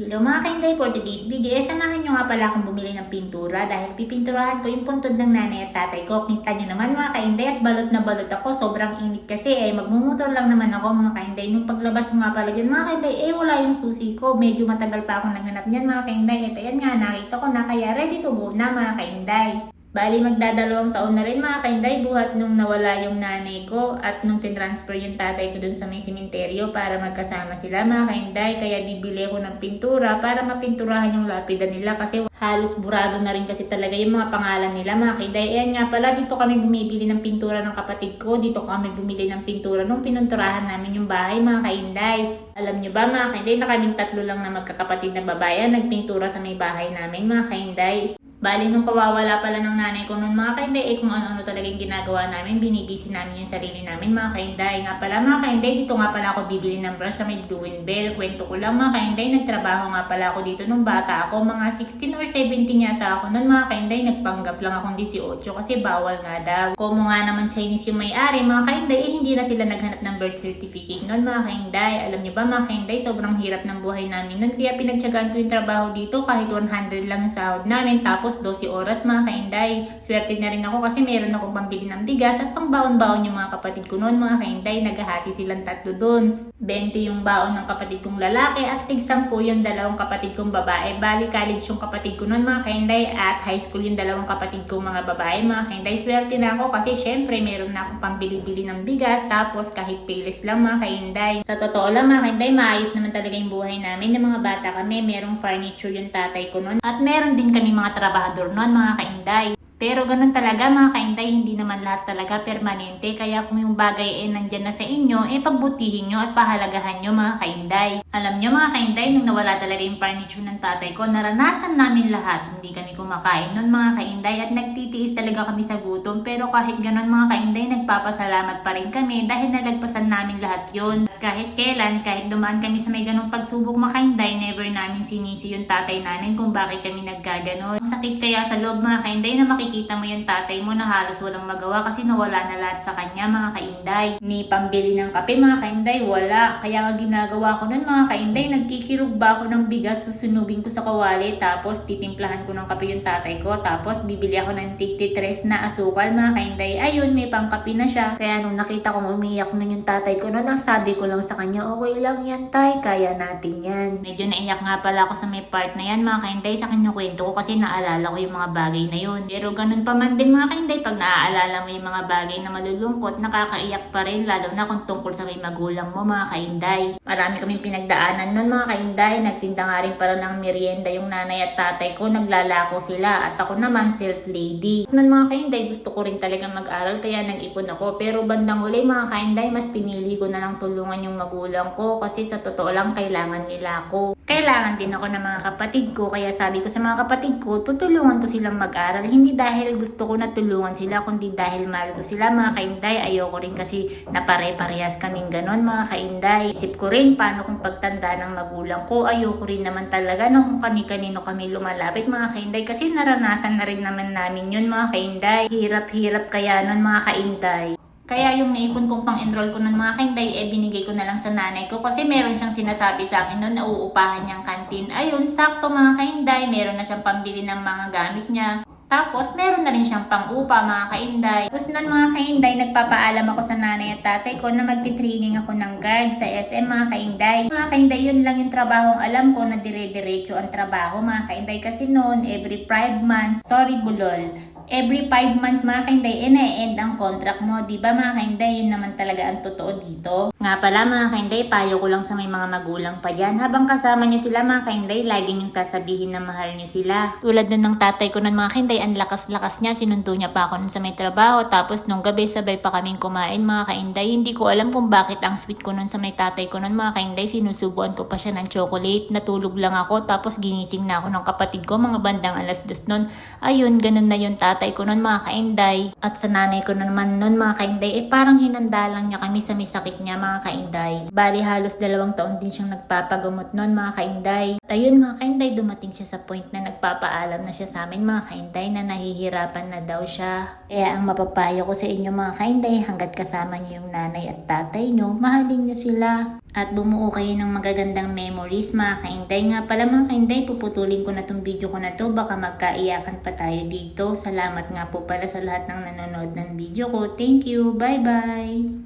Hello mga kainday for today's video. Eh, samahan nyo nga pala akong bumili ng pintura dahil pipinturahan ko yung puntod ng nanay at tatay ko. Kita nyo naman mga kainday at balot na balot ako. Sobrang init kasi eh. Magmumotor lang naman ako mga kainday. Nung paglabas ko nga pala dyan mga kainday, eh wala yung susi ko. Medyo matagal pa akong naghanap niyan mga kainday. At ayan nga, nakita ko na kaya ready to go na mga kainday. Bali, magdadalawang taon na rin mga kainday buhat nung nawala yung nanay ko at nung tinransfer yung tatay ko dun sa may simenteryo para magkasama sila mga kainday. Kaya bibili ko ng pintura para mapinturahan yung lapida nila kasi halos burado na rin kasi talaga yung mga pangalan nila mga kainday. Ayan nga pala, dito kami bumibili ng pintura ng kapatid ko. Dito kami bumili ng pintura nung pinunturahan namin yung bahay mga kainday. Alam nyo ba mga kainday na kaming tatlo lang na magkakapatid na babae nagpintura sa may bahay namin mga kainday. Bali, nung kawawala pala ng nanay ko noon mga kainday, eh kung ano-ano talaga yung ginagawa namin, binibisi namin yung sarili namin mga kainday. Nga pala mga kainday, dito nga pala ako bibili ng brush sa may blue bell. Kwento ko lang mga kainday, nagtrabaho nga pala ako dito nung bata ako. Mga 16 or 17 yata ako noon mga kainday, nagpanggap lang akong 18 kasi bawal nga daw. Kumo nga naman Chinese yung may-ari mga kainday, eh hindi na sila naghanap ng birth certificate noon mga kainday. Alam niyo ba mga kainday, sobrang hirap ng buhay namin noon. Kaya pinagtsagaan ko yung trabaho dito kahit 100 lang yung sahod namin. Tapos 12 oras mga kainday. Swerte na rin ako kasi meron akong pambili ng bigas at pangbaon-baon yung mga kapatid ko noon mga kainday. Naghahati silang tatlo doon. 20 yung baon ng kapatid kong lalaki at tig 10 yung dalawang kapatid kong babae. Bali college yung kapatid ko noon mga kainday at high school yung dalawang kapatid kong mga babae mga kainday. Swerte na ako kasi syempre meron na akong pambili-bili ng bigas tapos kahit payless lang mga kainday. Sa totoo lang mga kainday, maayos naman talaga yung buhay namin. Yung mga bata kami, merong furniture yung tatay ko noon at meron din kami mga trabahador noon mga kainday. Pero ganun talaga mga kainday, hindi naman lahat talaga permanente. Kaya kung yung bagay eh nandyan na sa inyo, eh pagbutihin nyo at pahalagahan nyo mga kainday. Alam nyo mga kainday, nung nawala talaga yung furniture ng tatay ko, naranasan namin lahat. Hindi kami kumakain nun mga kainday at nagtitiis talaga kami sa gutom. Pero kahit ganun mga kainday, nagpapasalamat pa rin kami dahil nalagpasan namin lahat yun. Kahit kailan, kahit dumaan kami sa may ganung pagsubok mga kainday, never namin sinisi yung tatay namin kung bakit kami naggaganon. Ang sakit kaya sa loob mga kainday na makikita mo yung tatay mo na halos walang magawa kasi nawala na lahat sa kanya mga kainday. Ni pambili ng kape mga kainday, wala. Kaya nga ginagawa ko nun mga kainday, nagkikirog ba ako ng bigas, susunugin ko sa kawali, tapos titimplahan ko ng kape yung tatay ko, tapos bibili ako ng tigtitres na asukal mga kainday. Ayun, may pangkape na siya. Kaya nung nakita kong umiyak nun yung tatay ko nun, ang sabi ko lang sa kanya, okay lang yan tay, kaya natin yan. Medyo naiyak nga pala ako sa may part na yan mga kainday sa kinukwento ko kasi naalala ko yung mga bagay na yun. Pero ganun pa man din mga kainday, pag naaalala mo yung mga bagay na malulungkot, nakakaiyak pa rin, lalo na kung tungkol sa may magulang mo mga kainday. Marami kaming pinagdaanan nun mga kainday, nagtinda nga rin pala ng merienda yung nanay at tatay ko, naglalako sila at ako naman sales lady. Nun mga kainday, gusto ko rin talaga mag-aral kaya nag-ipon ako. Pero bandang huli mga kainday, mas pinili ko na lang tulungan yung magulang ko kasi sa totoo lang kailangan nila ako. Kailangan din ako ng mga kapatid ko kaya sabi ko sa mga kapatid ko, tutulungan ko silang mag-aral. Hindi dahil gusto ko na tulungan sila, kundi dahil mahal ko sila mga kainday. Ayoko rin kasi na pare-parehas kaming ganon mga kainday. Isip ko rin paano kung pagtanda ng magulang ko. Ayoko rin naman talaga na kung kani-kanino kami lumalapit mga kainday kasi naranasan na rin naman namin yun mga kainday. Hirap-hirap kaya nun mga kainday. Kaya yung naipon kong pang-enroll ko ng mga kainday, eh binigay ko na lang sa nanay ko kasi meron siyang sinasabi sa akin noon na uupahan niyang kantin. Ayun, sakto mga kainday, meron na siyang pambili ng mga gamit niya. Tapos, meron na rin siyang pang-upa, mga kainday. Tapos nun mga kainday, nagpapaalam ako sa nanay at tatay ko na magti-training ako ng guard sa SM, mga kainday. Mga kainday, yun lang yung trabahong alam ko na dire-diretso ang trabaho, mga kainday. Kasi noon, every 5 months, sorry bulol, every 5 months, mga kainday, eh na-end ang contract mo. Di ba mga kainday, yun naman talaga ang totoo dito. Nga pala mga kainday, payo ko lang sa may mga magulang pa dyan. Habang kasama niyo sila mga kainday, lagi niyong sasabihin na mahal niyo sila. Tulad nun ng tatay ko nun mga kainday, ang lakas-lakas niya, sinundo niya pa ako nun sa may trabaho. Tapos nung gabi, sabay pa kaming kumain mga kainday. Hindi ko alam kung bakit ang sweet ko nun sa may tatay ko nun mga kainday. Sinusubuan ko pa siya ng chocolate. Natulog lang ako, tapos ginising na ako ng kapatid ko mga bandang alas dos nun. Ayun, ganun na yung tatay ko nun mga kainday. At sa nanay ko naman nun mga kainday, eh parang hinanda lang niya kami sa may sakit niya mga kainday. Bali halos dalawang taon din siyang nagpapagamot nun mga kainday. At ayun mga kainday, dumating siya sa point na nagpapaalam na siya sa amin mga kainday na nahihirapan na daw siya. Kaya ang mapapayo ko sa inyo mga kainday, hanggat kasama niyo yung nanay at tatay niyo, mahalin niyo sila. At bumuo kayo ng magagandang memories mga kainday. Nga pala mga kainday, puputulin ko na tong video ko na to. Baka magkaiyakan pa tayo dito. Salamat nga po pala sa lahat ng nanonood ng video ko. Thank you. Bye-bye.